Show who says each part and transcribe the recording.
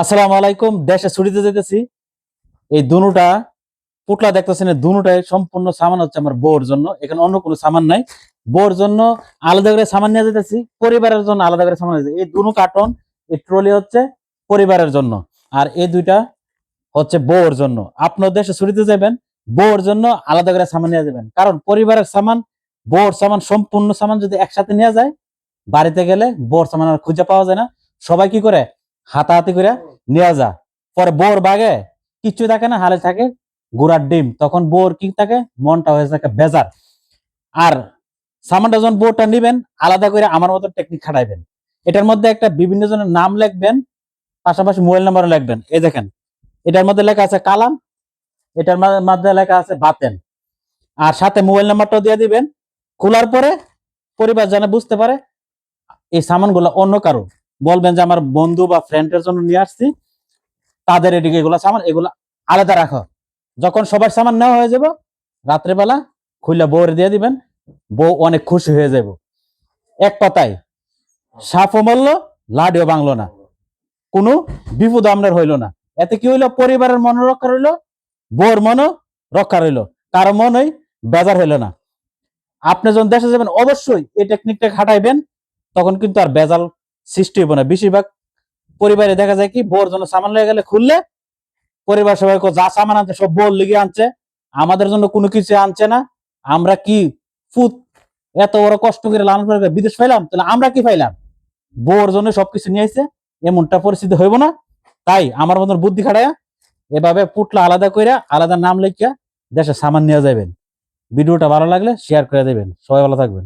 Speaker 1: আসসালামু আলাইকুম, দেশে ছুটিতে যেতেছি। এই দুনুটা পুটলা দেখতেছেন, এই দুনুটাই সম্পূর্ণ সামান হচ্ছে আমার বউর জন্য। এখানে অন্য কোনো সামান নাই। বউর জন্য আলাদা করে সামান নিয়ে যেতেছি, পরিবারের জন্য আলাদা করে সামান এই দুনু কার্টন এই ট্রলি হচ্ছে পরিবারের জন্য। আর এই দুইটা হচ্ছে বউর জন্য। আপনার দেশে ছুটিতে যাবেন, বউর জন্য আলাদা করে সামান নিয়ে যাবেন। কারণ পরিবারের সামান, বউর সামান, সম্পূর্ণ সামান যদি একসাথে নিয়ে যায়, বাড়িতে গেলে বউর সামান আর খুঁজে পাওয়া যায় না। সবাই কি করে? হাতাহাতি করে নিয়ে যা পরে বোর বাগে কিচ্ছু থাকে না, হালে থাকে গুড়ার ডিম। তখন বোর কি থাকে? মনটা হয়ে থাকে বেজার। আর সামানটা যখন বোরটা নিবেন, আলাদা করে আমার মতো টেকনিক খাটাইবেন। এটার মধ্যে একটা বিভিন্ন জনের নাম লিখবেন, পাশাপাশি মোবাইল নাম্বারও লিখবেন। এই দেখেন, এটার মধ্যে লেখা আছে কালাম, এটার মধ্যে লেখা আছে বাতেন। আর সাথে মোবাইল নাম্বারটাও দিয়ে দিবেন। খোলার পরে পরিবার যেন বুঝতে পারে, এই সামানগুলো অন্য কারও। বলবেন যে আমার বন্ধু বা ফ্রেন্ডের জন্য নিয়ে আসছি। তাদের এদিকে এগুলো সামান, এগুলো আলাদা রাখো। যখন সবার সামান নেওয়া হয়ে যাব, রাত্রেবেলা খুলে বউরে দিয়ে দিবেন, বউ অনেক খুশি হয়ে যাব। এক কথায় সাফও মরল, লাডিও বাংলো না। কোনো বিপদ আপনার হইল না। এতে কি হইল? পরিবারের মন রক্ষা রইল, বউর মনও রক্ষা রইল। কারও মনই বেজার হইল না। আপনি যখন দেশে যাবেন, অবশ্যই এই টেকনিকটা খাটাইবেন, তখন কিন্তু আর বেজাল সৃষ্টি হইব না। বেশিরভাগ পরিবারে দেখা যায় কি বোর জন্য সামান লেগে গেলে খুললে পরিবার সবাই যা সামান আনছে, সব বোর লিগে আনছে। আমাদের জন্য কোনো কিছু আনছে না। আমরা কি ফুট এত বড় কষ্ট করে লালন করে বিদেশ পাইলাম, তাহলে আমরা কি পাইলাম? বোর জন্য সবকিছু নিয়ে আইছে, এমনটা পরিস্থিতি হইব না। তাই আমার মতন বুদ্ধি খাটায়া এভাবে পুটলা আলাদা কইরা আলাদা নাম লিখিয়া দেশে সামান নিয়ে যাবেন ভিডিওটা ভালো লাগলে শেয়ার করে দেবেন। সবাই ভালো থাকবেন।